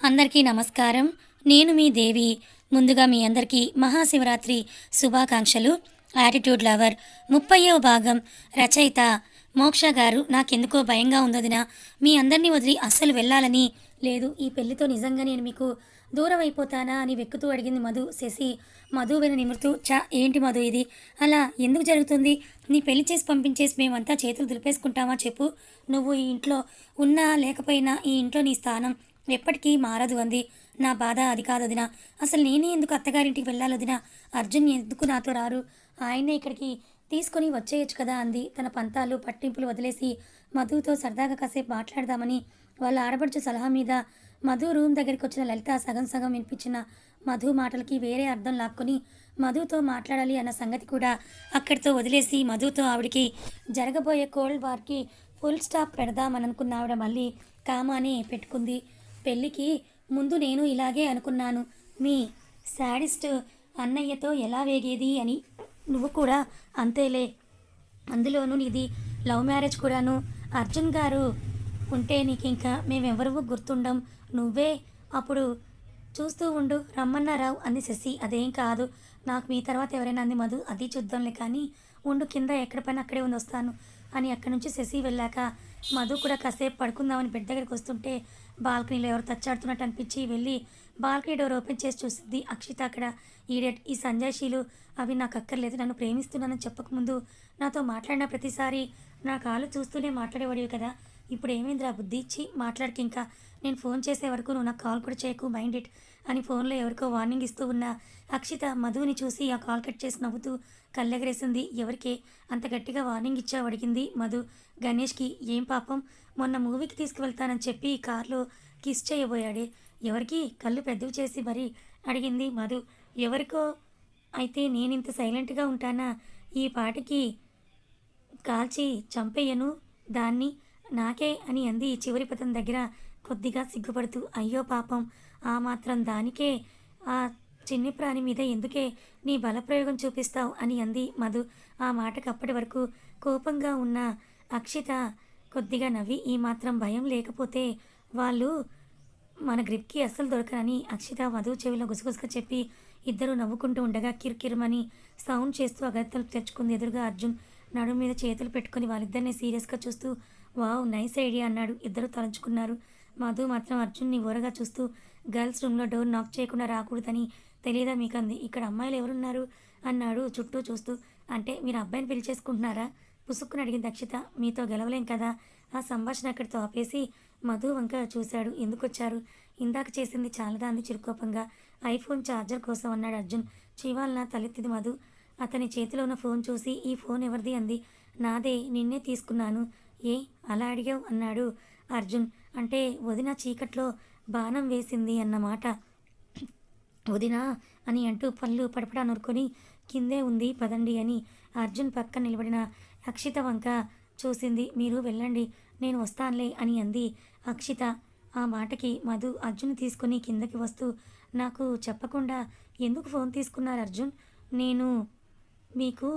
అందరికీ నమస్కారం. నేను మీ దేవి. ముందుగా మీ అందరికీ మహాశివరాత్రి శుభాకాంక్షలు. యాటిట్యూడ్ లవర్ ముప్పయో భాగం రచయిత మోక్ష గారు నాకెందుకో భయంగా ఉందదిన మీ అందరినీ వదిలి అస్సలు వెళ్ళాలని లేదు. ఈ పెళ్ళితో నిజంగా నేను మీకు దూరం అయిపోతానా అని వెక్కుతూ అడిగింది మధు. శశి మధు వెను నిమురుతూ చా ఏంటి మధు ఇది? అలా ఎందుకు జరుగుతుంది? నీ పెళ్ళి చేసి పంపించేసి మేమంతా చేతులు దులిపేసుకుంటామా చెప్పు. నువ్వు ఈ ఇంట్లో ఉన్నా లేకపోయినా ఈ ఇంట్లో నీ స్థానం ఎప్పటికీ మారదు అంది. నా బాధ అది కాదు అదినా అసలు నేనే ఎందుకు అత్తగారింటికి వెళ్ళాలి వదినా అర్జున్ ఎందుకు నాతో రారు? ఆయనే ఇక్కడికి తీసుకొని వచ్చేయచ్చు కదా అంది. తన పంతాలు పట్టింపులు వదిలేసి మధుతో సరదాగా కాసేపు మాట్లాడదామని వాళ్ళ ఆడపడుచు సలహా మీద మధు రూమ్ దగ్గరికి వచ్చిన లలిత సగం సగం వినిపించిన మధు మాటలకి వేరే అర్థం లాక్కొని మధుతో మాట్లాడాలి అన్న సంగతి కూడా అక్కడితో వదిలేసి మధుతో ఆవిడికి జరగబోయే కోల్డ్ వార్కి ఫుల్ స్టాప్ పెడదామని అనుకున్న ఆవిడ మళ్ళీ కామాని పెట్టుకుంది. పెళ్ళికి ముందు నేను ఇలాగే అనుకున్నాను. మీ శాడిస్ట్ అన్నయ్యతో ఎలా వేగేది అని? నువ్వు కూడా అంతేలే. అందులోనూ నీది లవ్ మ్యారేజ్ కూడాను. అర్జున్ గారు ఉంటే నీకు ఇంకా మేమెవరూ గుర్తుండం. నువ్వే అప్పుడు చూస్తూ ఉండు. రమ్మన్నారావు అంది శశి. అదేం కాదు. నాకు మీ తర్వాత ఎవరైనా అంది మధు అది చూద్దాంలే కానీ ఉండు కింద ఎక్కడ పైన అక్కడే ఉంది వస్తాను అని అక్కడి నుంచి శశి వెళ్ళాక మధు కూడా కాసేపు పడుకుందామని బెడ్ దగ్గరికి వస్తుంటే బాల్కనీలో ఎవరు తచ్చాడుతున్నట్టు అనిపించి వెళ్ళి బాల్కనీ డోర్ ఓపెన్ చేసి చూసింది అక్షిత అక్కడ. ఈడేట్ ఈ సంజయ్షీలు అవి నాకు అక్కర్లేదు నన్ను ప్రేమిస్తున్నానని చెప్పకముందు నాతో మాట్లాడిన ప్రతిసారి నా కాలు చూస్తూనే మాట్లాడేవాడివి కదా. ఇప్పుడు ఏమైందిరా బుద్ధి? ఇచ్చి మాట్లాడికి ఇంకా. నేను ఫోన్ చేసే వరకు నువ్వు నాకు కాల్ కూడా చేయకు మైండ్ ఇట్ అని ఫోన్లో ఎవరికో వార్నింగ్ ఇస్తూ ఉన్న. అక్షిత మధుని చూసి ఆ కాల్ కట్ చేసి నవ్వుతూ కళ్ళెగరేసింది. ఎవరికే? అంత గట్టిగా వార్నింగ్ ఇచ్చావు అడిగింది మధు. గణేష్కి ఏం పాపం? మొన్న మూవీకి తీసుకువెళ్తానని చెప్పి కార్లో కిస్ చేయబోయాడే. ఎవరికి? కళ్ళు పెద్దవి చేసి మరి అడిగింది మధు. ఎవరికో? అయితే నేను ఇంత సైలెంట్గా ఉంటానా? ఈ పాటికి కాల్చి చంపేయను దాన్ని. నాకే అని అంది చివరి పదం దగ్గర కొద్దిగా సిగ్గుపడుతూ. అయ్యో పాపం ఆ మాత్రం దానికే ఆ చిన్ని ప్రాణి మీద ఎందుకే నీ బలప్రయోగం చూపిస్తావు అని అంది మధు. ఆ మాటకు అప్పటి వరకు కోపంగా ఉన్న అక్షిత కొద్దిగా నవ్వి ఈ మాత్రం భయం లేకపోతే వాళ్ళు మన గ్రిప్కి అస్సలు దొరకరని అక్షిత మధు చెవిలో గుసగుసగా చెప్పి ఇద్దరు నవ్వుకుంటూ ఉండగా కిరికిరమని సౌండ్ చేస్తూ అగత్యలు తెచ్చుకుంది ఎదురుగా అర్జున్ నడుము మీద చేతులు పెట్టుకుని వాళ్ళిద్దరిని సీరియస్గా చూస్తూ వావ్ నైస్ ఐడియా అన్నాడు. ఇద్దరు తలంచుకున్నారు. మధు మాత్రం అర్జున్ని ఊరగా చూస్తూ గర్ల్స్ రూమ్లో డోర్ నాక్ చేయకుండా రాకూడదని తెలియదా మీకు అంది ఇక్కడ అమ్మాయిలు ఎవరున్నారు? అన్నాడు చుట్టూ చూస్తూ. అంటే మీరు అబ్బాయిని పెళ్ళి చేసుకుంటున్నారా? పుసుక్కుని అడిగింది దక్షిత మీతో గెలవలేం కదా? ఆ సంభాషణ అక్కడితో ఆపేసి మధు వంక చూశాడు. ఎందుకు వచ్చారు ఇందాక చేసింది చాలదా అంది చిరుకోపంగా. ఐఫోన్ ఛార్జర్ కోసం అన్నాడు అర్జున్. చివాలన తలెత్తిది మధు. అతని చేతిలో ఉన్న ఫోన్ చూసి ఈ ఫోన్ ఎవరిది అంది. నాదే నిన్నే తీసుకున్నాను. ఏ అలా అడిగావు? అన్నాడు అర్జున్. అంటే వదిన చీకట్లో బాణం వేసింది అన్నమాట. వదినా అని అంటూ పళ్ళు పడపడా నొరుకొని కిందే ఉంది పదండి అని అర్జున్ పక్క నిలబడిన అక్షిత వంక చూసింది. మీరు వెళ్ళండి నేను వస్తానులే అని అంది అక్షిత. ఆ మాటకి మధు అర్జున్ తీసుకుని కిందకి వస్తూ నాకు చెప్పకుండా ఎందుకు ఫోన్ తీసుకున్నారు అర్జున్? నేను మీకు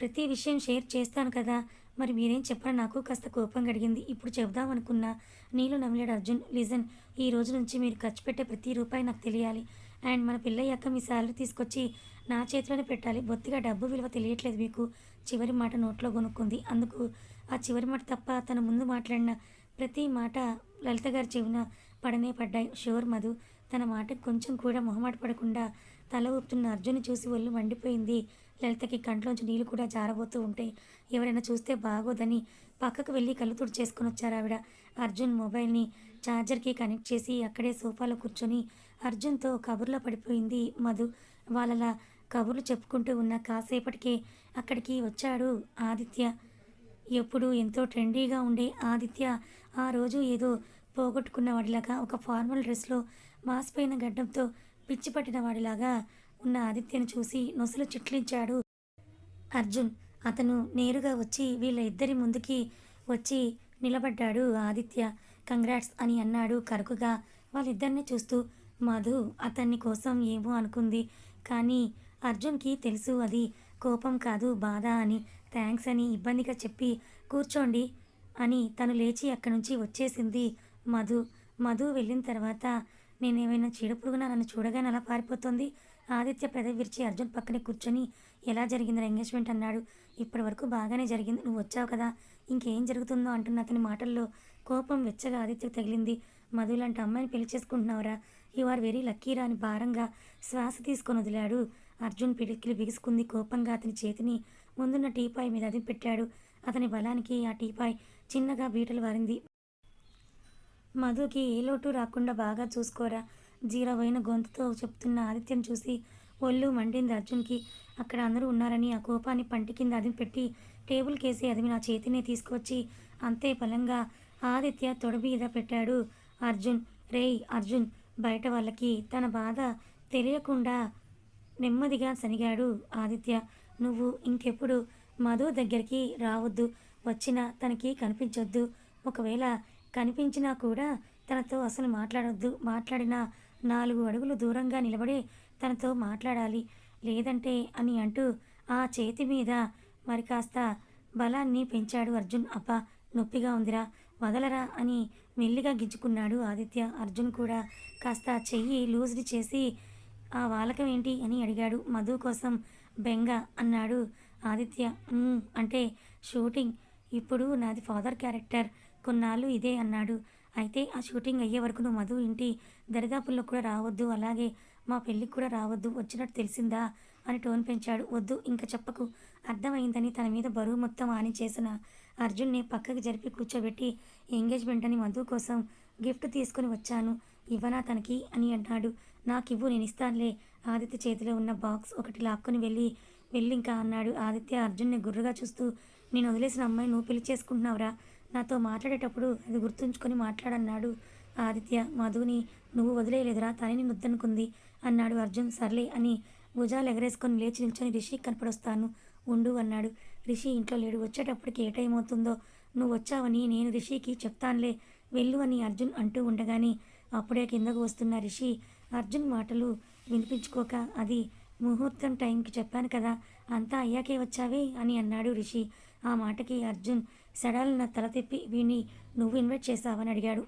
ప్రతి విషయం షేర్ చేస్తాను కదా మరి మీరేం చెప్పరా? నాకు కాస్త కోపం గడిగింది. ఇప్పుడు చెబుదాం అనుకున్నా. నీళ్ళు నమిలాడు అర్జున్. లిజన్ ఈ రోజు నుంచి మీరు ఖర్చు పెట్టే ప్రతి రూపాయి నాకు తెలియాలి. అండ్ మన పిల్లయ్యాక మీ శాలరీ తీసుకొచ్చి నా చేతిలోనే పెట్టాలి. బొత్తిగా డబ్బు విలువ తెలియట్లేదు మీకు. చివరి మాట నోట్లో కొనుక్కుంది అందుకు ఆ చివరి మాట తప్ప తన ముందు మాట్లాడిన ప్రతి మాట లలిత గారి చెవిన పడనే పడ్డాయి. షూర్ మధు. తన మాటకు కొంచెం కూడా మొహమాట పడకుండా తల ఊపుతున్న అర్జున్ చూసి ఒళ్ళు మండిపోయింది. లలితకి కంట్లోంచి నీళ్ళు కూడా జారబోతూ ఉంటాయి ఎవరైనా చూస్తే బాగోదని పక్కకు వెళ్ళి కళ్ళు చేసుకుని వచ్చారు ఆవిడ. అర్జున్ మొబైల్ని ఛార్జర్కి కనెక్ట్ చేసి అక్కడే సోఫాలో కూర్చొని అర్జున్తో కబుర్లో పడిపోయింది. మధు వాళ్ళలా కబుర్లు చెప్పుకుంటూ ఉన్న కాసేపటికే అక్కడికి వచ్చాడు ఆదిత్య. ఎప్పుడు ఎంతో ట్రెండీగా ఉండే ఆదిత్య ఆ రోజు ఏదో పోగొట్టుకున్న వాడిలాగా ఒక ఫార్మల్ డ్రెస్లో మాసిపోయిన గడ్డంతో పిచ్చి పట్టిన వాడిలాగా ఉన్న ఆదిత్యను చూసి నొసలు చిట్లించాడు అర్జున్. అతను నేరుగా వచ్చి వీళ్ళ ఇద్దరి ముందుకి వచ్చి నిలబడ్డాడు ఆదిత్య. కంగ్రాట్స్ అని అన్నాడు కరుకుగా. వాళ్ళిద్దరిని చూస్తూ మధు అతన్ని కోసం ఏమో అనుకుంది. కానీ అర్జున్కి తెలుసు అది కోపం కాదు బాధ అని. థ్యాంక్స్ అని ఇబ్బందిగా చెప్పి కూర్చోండి అని తను లేచి అక్కడి నుంచి వచ్చేసింది మధు. మధు వెళ్ళిన తర్వాత నేనేమైనా చీడపురుగున నన్ను చూడగానే అలా పారిపోతుంది. ఆదిత్య పెదవి విరిచి అర్జున్ పక్కనే కూర్చొని ఎలా జరిగింది ఎంగేజ్మెంట్ అన్నాడు. ఇప్పటి వరకు బాగానే జరిగింది. నువ్వు వచ్చావు కదా. ఇంకేం జరుగుతుందో? అంటున్న అతని మాటల్లో కోపం వెచ్చగా ఆదిత్యకు తగిలింది. మధు లాంటి అమ్మాయిని పెళ్ళి చేసుకుంటున్నావురా. యు ఆర్ వెరీ లక్కీరా అని భారంగా శ్వాస తీసుకొని వదిలాడు. అర్జున్ పిడికిలు బిగుసుకుంది. కోపంగా అతని చేతిని ముందున్న టీపాయ్ మీద అది పెట్టాడు. అతని బలానికి ఆ టీపాయ్ చిన్నగా బీటలు వారింది. మధుకి ఏ లోటు రాకుండా బాగా చూసుకోరా? జీరవైన గొంతుతో చెప్తున్న ఆదిత్యను చూసి ఒళ్ళు మండింది అర్జున్కి. అక్కడ అందరూ ఉన్నారని ఆ కోపాన్ని పంటి కింద అదిమి పెట్టి టేబుల్ కేసి అదిమి నా చేతినే తీసుకొచ్చి అంతే బలంగా ఆదిత్య తొడ మీద పెట్టాడు. అర్జున్ రేయ్ అర్జున్ బయట వాళ్ళకి తన బాధ తెలియకుండా నెమ్మదిగా సనిగాడు ఆదిత్య. నువ్వు ఇంకెప్పుడు మధు దగ్గరికి రావద్దు. వచ్చినా తనకి కనిపించొద్దు. ఒకవేళ కనిపించినా కూడా తనతో అసలు మాట్లాడొద్దు. మాట్లాడిన నాలుగు అడుగులు దూరంగా నిలబడి తనతో మాట్లాడాలి. లేదంటే అని అంటూ ఆ చేతి మీద మరి కాస్త బలాన్ని పెంచాడు అర్జున్. అబ్బా నొప్పిగా ఉందిరా వదలరా అని మెల్లిగా గిచ్చుకున్నాడు ఆదిత్య. అర్జున్ కూడా కాస్త చెయ్యి లూజ్డ్ చేసి ఆ వాలకం ఏంటి? అని అడిగాడు. మధు కోసం బెంగ అన్నాడు ఆదిత్య. అంటే షూటింగ్. ఇప్పుడు నాది ఫాదర్ క్యారెక్టర్. కొన్నాళ్ళు ఇదే అన్నాడు. అయితే ఆ షూటింగ్ అయ్యే వరకు నువ్వు మధు ఇంటి దరిదాపుల్లో కూడా రావద్దు అలాగే మా పెళ్ళికి కూడా రావద్దు వచ్చినట్టు తెలిసిందా అని టోన్ పెంచాడు. వద్దు ఇంకా చెప్పకు. అర్థమైందని తన మీద బరువు మొత్తం ఆని చేసిన అర్జున్ని పక్కకి జరిపి కూర్చోబెట్టి ఎంగేజ్మెంట్ అని మధు కోసం గిఫ్ట్ తీసుకొని వచ్చాను. ఇవ్వనా తనకి అని అన్నాడు. నాకివ్వు నేను ఇస్తానులే. ఆదిత్య చేతిలో ఉన్న బాక్స్ ఒకటి లాక్కొని వెళ్ళి వెళ్ళి ఇంకా అన్నాడు. ఆదిత్య అర్జున్ని గుర్రుగా చూస్తూ నేను వదిలేసిన అమ్మాయి నువ్వు పెళ్ళి చేసుకుంటున్నావురా? నాతో మాట్లాడేటప్పుడు అది గుర్తుంచుకొని మాట్లాడన్నాడు. ఆదిత్య మధుని నువ్వు వదిలేయలేదురా తనని ముద్దనుకుంది అన్నాడు అర్జున్. సర్లే అని భుజాలు ఎగరేసుకొని లేచి నిల్చొని రిషికి కనపడొస్తాను ఉండు అన్నాడు. రిషి ఇంట్లో లేడు. వచ్చేటప్పటికి ఏ టైం అవుతుందో నువ్వు వచ్చావని నేను రిషికి చెప్తానులే వెళ్ళు అని అర్జున్ అంటూ ఉండగానే అప్పుడే కిందకు వస్తున్న రిషి అర్జున్ మాటలు వినిపించుకోక అది ముహూర్తం టైంకి చెప్పాను కదా అంతా అయ్యాకే వచ్చావే అని అన్నాడు రిషి. ఆ మాటకి అర్జున్ సడల్న తల తిప్పి వీణ్ణి నువ్వు ఇన్వైట్ చేసావని అడిగాడు.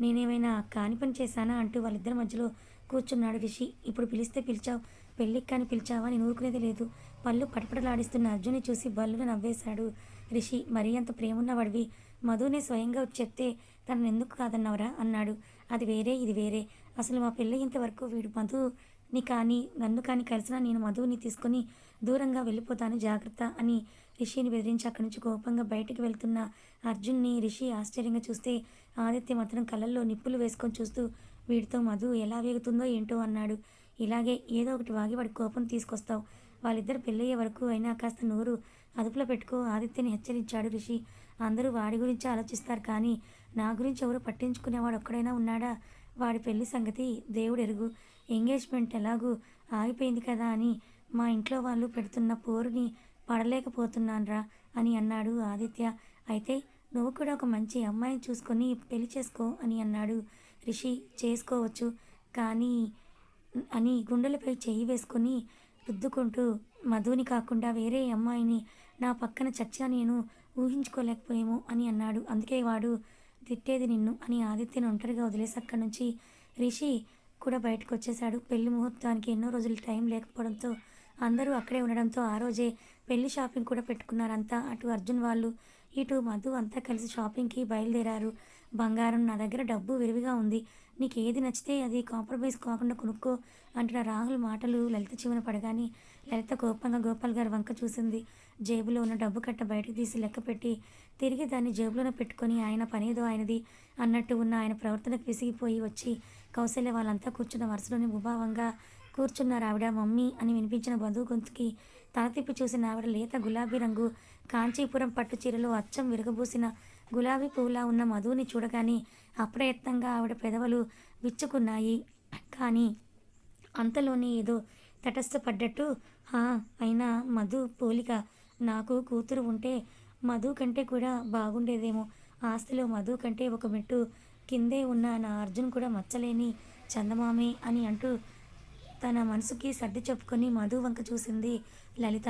నేనేమైనా కాని పని చేశానా? అంటూ వాళ్ళిద్దరి మధ్యలో కూర్చున్నాడు రిషి. ఇప్పుడు పిలిస్తే పిలిచావు పెళ్ళికి కానీ పిలిచావా? నేను ఊరుకునేది లేదు. పళ్ళు పటపటలాడిస్తున్న అర్జున్ని చూసి బల్లును నవ్వేశాడు రిషి. మరీ అంత ప్రేమున్నవాడివి. మధునే స్వయంగా చెప్తే తనను ఎందుకు కాదన్నావురా? అన్నాడు. అది వేరే ఇది వేరే. అసలు మా పెళ్ళి ఇంతవరకు వీడు మధుని కానీ నన్ను కానీ కలిసినా నేను మధుని తీసుకొని దూరంగా వెళ్ళిపోతాను. జాగ్రత్త అని రిషిని బెదిరించి అక్కడి నుంచి కోపంగా బయటికి వెళ్తున్న అర్జున్ని రిషి ఆశ్చర్యంగా చూస్తే ఆదిత్య మాత్రం కళ్ళల్లో నిప్పులు వేసుకొని చూస్తూ వీడితో మధు ఎలా వేగుతుందో ఏంటో అన్నాడు. ఇలాగే ఏదో ఒకటి వాగి వాడి కోపం తీసుకొస్తావు. వాళ్ళిద్దరు పెళ్ళయ్యే వరకు అయినా కాస్త నోరు అదుపులో పెట్టుకో ఆదిత్యని హెచ్చరించాడు రిషి. అందరూ వాడి గురించి ఆలోచిస్తారు కానీ నా గురించి ఎవరు పట్టించుకునేవాడు ఒక్కడైనా ఉన్నాడా? వాడి పెళ్ళి సంగతి దేవుడు ఎరుగు. ఎంగేజ్మెంట్ ఎలాగూ ఆగిపోయింది కదా అని మా ఇంట్లో వాళ్ళు పెడుతున్న పోరుని పడలేకపోతున్నాన్రా అని అన్నాడు ఆదిత్య. అయితే నువ్వు కూడా ఒక మంచి అమ్మాయిని చూసుకొని పెళ్ళి చేసుకో అని అన్నాడు. రిషి చేసుకోవచ్చు. కానీ అని గుండెలపై చెయ్యి వేసుకొని రుద్దుకుంటూ మధుని కాకుండా వేరే అమ్మాయిని నా పక్కన చచ్చా నేను ఊహించుకోలేకపోయేమో అని అన్నాడు. అందుకే వాడు తిట్టేది నిన్ను అని ఆదిత్యను ఒంటరిగా వదిలేసి అక్కడి నుంచి రిషి కూడా బయటకు వచ్చేశాడు. పెళ్ళి ముహూర్తానికి ఎన్నో రోజులు టైం లేకపోవడంతో అందరూ అక్కడే ఉండడంతో ఆ రోజే పెళ్ళి షాపింగ్ కూడా పెట్టుకున్నారంతా. అటు అర్జున్ వాళ్ళు ఇటు మధు అంతా కలిసి షాపింగ్కి బయలుదేరారు. బంగారం నా దగ్గర డబ్బు విరివిగా ఉంది. నీకు ఏది నచ్చితే అది కాంప్రమైజ్ కాకుండా కొనుక్కో అంటున్న రాహుల్ మాటలు లలిత చివన పడగానే లలిత కోపంగా గోపాల్ గారు వంక చూసింది. జేబులో ఉన్న డబ్బు కట్ట బయటకు తీసి లెక్క పెట్టి తిరిగి దాన్ని జేబులోనే పెట్టుకొని ఆయన పనేదో ఆయనది అన్నట్టు ఉన్న ఆయన ప్రవర్తనకు విసిగిపోయి వచ్చి కౌశల్య వాళ్ళంతా కూర్చున్న వరుసలోని ముభావంగా కూర్చున్నారు ఆవిడ మమ్మీ అని వినిపించిన బంధువు గొంతుకి తల తిప్పి చూసిన ఆవిడ లేత గులాబీ రంగు కాంచీపురం పట్టు చీరలో అచ్చం విరగబూసిన గులాబీ పువ్వులా ఉన్న మధుని చూడగానే అప్రయత్నంగా ఆవిడ పెదవులు విచ్చుకున్నాయి. కానీ అంతలోనే ఏదో తటస్థపడ్డట్టు అయినా మధు పోలిక నాకు కూతురు ఉంటే మధు కంటే కూడా బాగుండేదేమో. ఆస్తిలో మధు కంటే ఒక మెట్టు కిందే ఉన్న నా అర్జున్ కూడా మచ్చలేని చందమామే అని అంటూ తన మనసుకి సర్ది చెప్పుకొని మధు వంక చూసింది లలిత.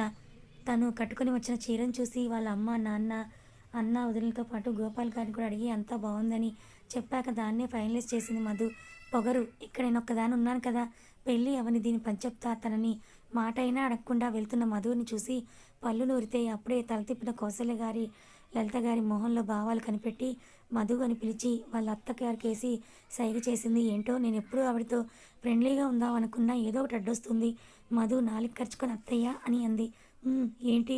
తను కట్టుకొని వచ్చిన చీరను చూసి వాళ్ళ అమ్మ నాన్న అన్న వదిలితో పాటు గోపాల్ గారిని కూడా అడిగి అంతా బాగుందని చెప్పాక దాన్నే ఫైనలైజ్ చేసింది మధు. పొగరు ఇక్కడ నేను ఒక్కదాని ఉన్నాను కదా పెళ్ళి అవని దీని పని చెప్తా తనని మాట అయినా అడగకుండా వెళ్తున్న మధుని చూసి పళ్ళు నూరితే అప్పుడే తల తిప్పిన కౌశల్య గారి లలిత గారి మొహంలో భావాలు కనిపెట్టి మధు అని పిలిచి వాళ్ళ అత్తగారికేసి సైగ చేసింది. ఏంటో నేను ఎప్పుడూ ఆవిడతో ఫ్రెండ్లీగా ఉందాం అనుకున్నా ఏదో ఒకటి అడ్డొస్తుంది. మధు నాలుగు ఖర్చుకొని అత్తయ్య అని అంది. ఏంటి?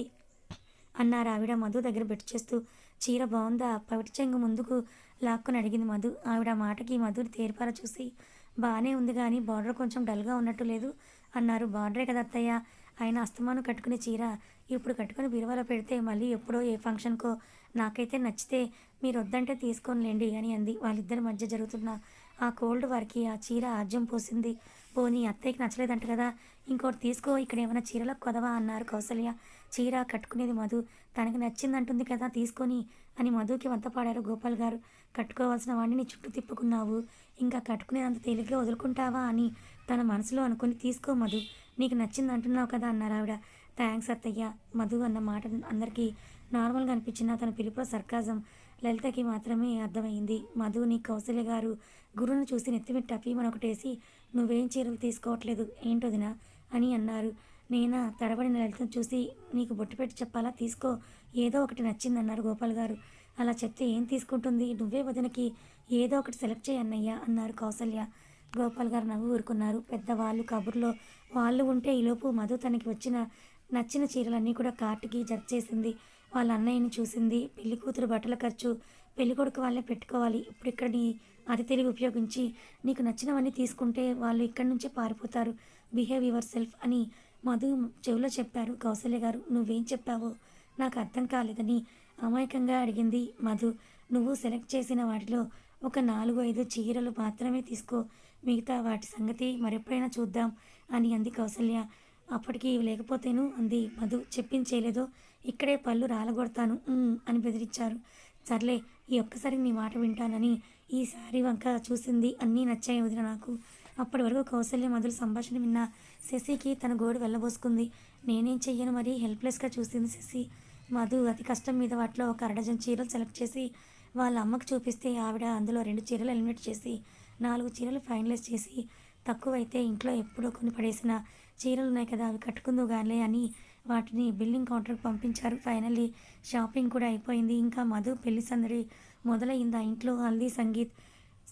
అన్నారు ఆవిడ మధు దగ్గర బెట్ చేస్తూ. చీర బాగుందా పవిటి చెంగు ముందుకు లాక్కొని అడిగింది మధు. ఆవిడ మాటకి మధుని తేరిపార చూసి బాగానే ఉంది కానీ బార్డర్ కొంచెం డల్గా ఉన్నట్టు లేదు. అన్నారు. బార్డరే కదా అత్తయ్య. ఆయన అస్తమానం కట్టుకునే చీర ఇప్పుడు కట్టుకుని బీరువాలో పెడితే మళ్ళీ ఎప్పుడో ఏ ఫంక్షన్కో నాకైతే నచ్చితే మీరు వద్దంటే తీసుకోనిలేండి అని అంది. వాళ్ళిద్దరి మధ్య జరుగుతున్న ఆ కోల్డ్ వారికి ఆ చీర ఆజ్యం పోసింది. పోనీ అత్తయ్యకి నచ్చలేదంట కదా. ఇంకోటి తీసుకో. ఇక్కడ ఏమైనా చీరలకు కొదవా అన్నారు కౌసల్య. చీర కట్టుకునేది మధు. తనకి నచ్చిందంటుంది కదా తీసుకొని అని మధుకి వంత పాడారు గోపాల్ గారు. కట్టుకోవాల్సిన వాడిని చుట్టూ తిప్పుకున్నావు. ఇంకా కట్టుకునేంత తేలిగ్గా వదులుకుంటావా అని తన మనసులో అనుకుని తీసుకో మధు నీకు నచ్చింది అంటున్నావు కదా అన్నారు ఆవిడ. థ్యాంక్స్ అత్తయ్య మధు అన్న మాట అందరికీ నార్మల్గా అనిపించిన తన పిలుపులో సర్కాజం లలితకి మాత్రమే అర్థమైంది. మధుని కౌశల్య గారు గురువును చూసి నెత్తిమిట్ట టపీమని నువ్వేం చీరలు తీసుకోవట్లేదు ఏంటోదినా అని అన్నారు. నేనా తడబడిన లలితను చూసి నీకు బొట్టు పెట్టి చెప్పాలా? తీసుకో ఏదో ఒకటి నచ్చిందన్నారు గోపాల్ గారు. అలా చెప్తే ఏం తీసుకుంటుంది? నువ్వే వదినకి ఏదో ఒకటి సెలెక్ట్ చేయన్నయ్యా అన్నారు కౌసల్య. గోపాల్ గారు నవ్వు ఊరుకున్నారు. పెద్దవాళ్ళు కబుర్లో వాళ్ళు ఉంటే ఈలోపు మధు తనకి వచ్చిన నచ్చిన చీరలన్నీ కూడా కార్టుకి జత చేసింది. వాళ్ళ అన్నయ్యని చూసింది. పెళ్ళి కూతురు బట్టల ఖర్చు పెళ్ళి కొడుకు వాళ్ళే పెట్టుకోవాలి. ఇప్పుడు ఇక్కడ నీ అతి తెలివి ఉపయోగించి నీకు నచ్చినవన్నీ తీసుకుంటే వాళ్ళు ఇక్కడి నుంచే పారిపోతారు. బిహేవ్ యువర్ సెల్ఫ్ అని మధు చెవిలో చెప్పారు. కౌసల్య గారు నువ్వేం చెప్పావో నాకు అర్థం కాలేదని అమాయకంగా అడిగింది మధు. నువ్వు సెలెక్ట్ చేసిన వాటిలో ఒక నాలుగు ఐదు చీరలు మాత్రమే తీసుకో. మిగతా వాటి సంగతి మరెప్పుడైనా చూద్దాం అని అంది కౌసల్య. అప్పటికి లేకపోతేను అంది మధు చెప్పించేయలేదో ఇక్కడే పళ్ళు రాలగొడతాను. అని బెదిరించారు. సర్లే ఈ ఒక్కసారి నీ మాట వింటానని ఈసారి వంక చూసింది అన్నీ నచ్చాయి వదిన నాకు. అప్పటి వరకు కౌసల్య మధుల సంభాషణ విన్న శశికి తన గోడు వెళ్ళబోసుకుంది. నేనేం చెయ్యను మరి? హెల్ప్లెస్గా చూసింది శశి. మధు అతి కష్టం మీద వాటిలో ఒక అరడజన్ చీరలు సెలెక్ట్ చేసి వాళ్ళ అమ్మకు చూపిస్తే ఆవిడ అందులో రెండు చీరలు ఎలిమినేట్ చేసి నాలుగు చీరలు ఫైనలైజ్ చేసి తక్కువైతే ఇంట్లో ఎప్పుడో కొన్ని పడేసిన చీరలు ఉన్నాయి కదా అవి కట్టుకుందో గాలే అని వాటిని బిల్లింగ్ కౌంటర్కి పంపించారు. ఫైనల్లీ షాపింగ్ కూడా అయిపోయింది. ఇంకా మధు పెళ్ళి సందడి మొదలైంది? ఆ ఇంట్లో హల్దీ సంగీత్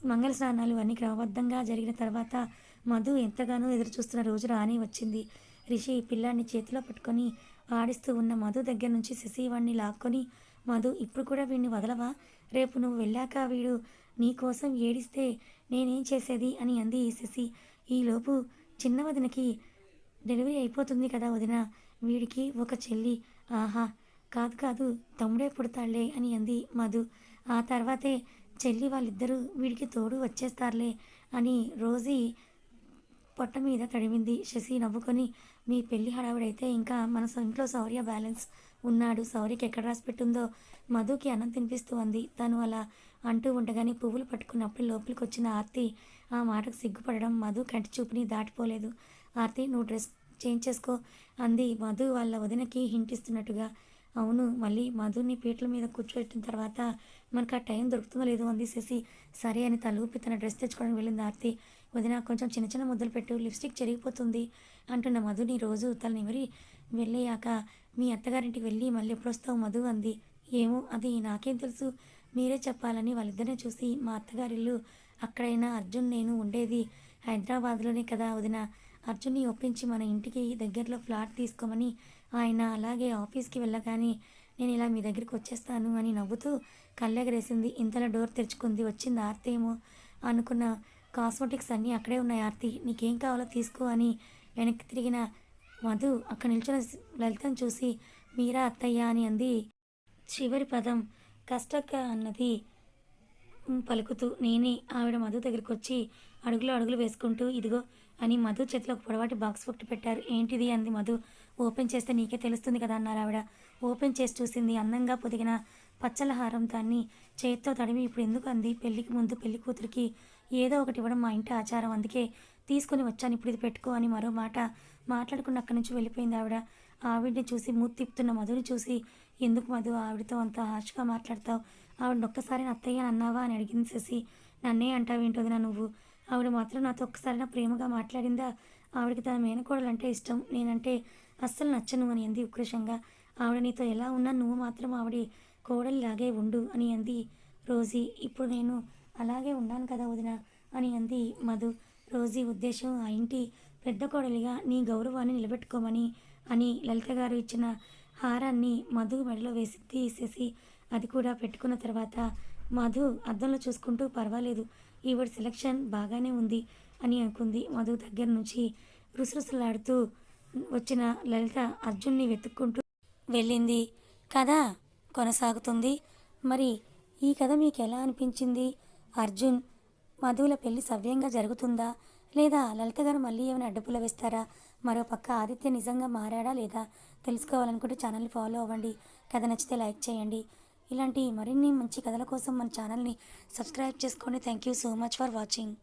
మంగళ స్నానాలు అన్ని క్రమబద్ధంగా జరిగిన తర్వాత మధు ఎంతగానో ఎదురు చూస్తున్న రోజు రాని వచ్చింది. రిషి పిల్లాన్ని చేతిలో పట్టుకొని ఆడిస్తూ ఉన్న మధు దగ్గర నుంచి శశి వాణ్ణి లాక్కొని మధు ఇప్పుడు కూడా వీడిని వదలవా? రేపు నువ్వు వెళ్ళాక వీడు నీ కోసం ఏడిస్తే నేనేం చేసేది? అని అంది శశి ఈలోపు చిన్న వదినకి డెలివరీ అయిపోతుంది కదా వదిన? వీడికి ఒక చెల్లి. ఆహా కాదు కాదు తమ్ముడే పుడతాడులే అని అంది మధు. ఆ తర్వాతే చెల్లి వాళ్ళిద్దరూ వీడికి తోడు వచ్చేస్తారులే అని రోజీ పొట్ట మీద తడిమింది. శశి నవ్వుకొని మీ పెళ్ళి హడావిడైతే ఇంకా మన ఇంట్లో శౌర్య బ్యాలెన్స్ ఉన్నాడు. సౌరికి ఎక్కడ రాసి పెట్టుందో మధుకి అన్నం తినిపిస్తూ అంది తను అలా అంటూ ఉండగానే పువ్వులు పట్టుకున్నప్పుడు లోపలికి వచ్చిన ఆర్తి ఆ మాటకు సిగ్గుపడడం మధు కంటి చూపుని దాటిపోలేదు. ఆర్తి నువ్వు డ్రెస్ చేంజ్ చేసుకో అంది. మధు వాళ్ళ వదినకి హింటిస్తున్నట్టుగా అవును మళ్ళీ మధుని పీటల మీద కూర్చోబెట్టిన తర్వాత మనకు ఆ టైం దొరుకుతుందో లేదో అంది శశి. సరే అని తలూపి తన డ్రెస్ తెచ్చుకోవడానికి వెళ్ళింది ఆర్తి. వదిన కొంచెం చిన్న చిన్న ముద్దలు పెట్టు లిప్స్టిక్ చెరిగిపోతుంది అంటున్న మధుని రోజు తల నిమిరి వెళ్ళాక మీ అత్తగారింటికి వెళ్ళి మళ్ళీ ఎప్పుడు వస్తావు మధు అంది. ఏమో అది నాకేం తెలుసు. మీరే చెప్పాలని వాళ్ళిద్దరిని చూసి మా అత్తగారిల్లు అక్కడైనా అర్జున్ నేను ఉండేది హైదరాబాద్లోనే కదా వదిన. అర్జున్ని ఒప్పించి మన ఇంటికి దగ్గరలో ఫ్లాట్ తీసుకోమని ఆయన అలాగే ఆఫీస్కి వెళ్ళగానే నేను ఇలా మీ దగ్గరికి వచ్చేస్తాను అని నవ్వుతూ కళ్ళెగరేసింది. ఇంతలో డోర్ తెరుచుకుంది వచ్చింది ఆర్తి ఏమో అనుకున్న కాస్మెటిక్స్ అన్నీ అక్కడే ఉన్నాయి ఆర్తి. నీకేం కావాలో తీసుకో అని వెనక్కి తిరిగిన మధు అక్కడ నిల్చున్న లలితను చూసి మీరా అత్తయ్య అని అంది. చివరి పదం కష్టక అన్నది పలుకుతూ నేనే ఆవిడ మధు దగ్గరికి వచ్చి అడుగులు అడుగులు వేసుకుంటూ ఇదిగో అని మధు చేతిలో ఒక పొడవాటి బాక్స్ ఒకటి పెట్టారు. ఏంటిది? అంది మధు. ఓపెన్ చేస్తే నీకే తెలుస్తుంది కదా అన్నారు ఆవిడ. ఓపెన్ చేసి చూసింది అందంగా పొదిగిన పచ్చల హారం దాన్ని చేతితో తడిమి ఇప్పుడు ఎందుకు అంది? పెళ్ళికి ముందు పెళ్ళి కూతురికి ఏదో ఒకటి ఇవ్వడం మా ఇంటి ఆచారం. అందుకే తీసుకొని వచ్చాను ఇప్పుడు ఇది పెట్టుకో అని మరో మాట మాట్లాడుకున్న అక్కడి నుంచి వెళ్ళిపోయింది ఆవిడ. ఆవిడని చూసి మూతి తిప్పుతున్న మధుని చూసి ఎందుకు మధు ఆవిడతో అంత హాష్గా మాట్లాడతావు? ఆవిడ ఒక్కసారి అత్తయ్య అన్నావా? అని అడిగింది శశి. నన్నే అంటావేంటోదినా నువ్వు? ఆవిడ మాత్రం నాతో ఒక్కసారి నా ప్రేమగా మాట్లాడిందా? ఆవిడకి తన మేనకోడలు అంటే ఇష్టం. నేనంటే అస్సలు నచ్చను అని అంది ఉక్రోషంగా. ఆవిడ నీతో ఎలా ఉన్నా నువ్వు మాత్రం ఆవిడ కోడలిలాగే ఉండు అని అంది రోజీ. ఇప్పుడు నేను అలాగే ఉన్నాను కదా వదిన అని అంది మధు. రోజీ ఉద్దేశం ఆ ఇంటి పెద్ద కోడలిగా నీ గౌరవాన్ని నిలబెట్టుకోమని అని లలిత గారు ఇచ్చిన హారాన్ని మధు మెడలో వేసి తీసేసి అది కూడా పెట్టుకున్న తర్వాత మధు అద్దంలో చూసుకుంటూ పర్వాలేదు ఈవిడ సెలక్షన్ బాగానే ఉంది అని అనుకుంది. మధు దగ్గర నుంచి రుసరుసలాడుతూ వచ్చిన లలిత అర్జున్ని వెతుక్కుంటూ వెళ్ళింది. కథ కొనసాగుతుంది. మరి ఈ కథ మీకు ఎలా అనిపించింది? అర్జున్ మధువుల పెళ్ళి సవ్యంగా జరుగుతుందా? లేదా లలిత గారు మళ్ళీ ఏమైనా అడ్డుపుల వేస్తారా? మరో పక్క ఆదిత్య నిజంగా మారాడా లేదా? తెలుసుకోవాలనుకుంటే ఛానల్ని ఫాలో అవ్వండి. కథ నచ్చితే లైక్ చేయండి. ఇలాంటి మరిన్ని మంచి కథల కోసం మన ఛానల్ని సబ్స్క్రైబ్ చేసుకోండి. Thank you so much for watching.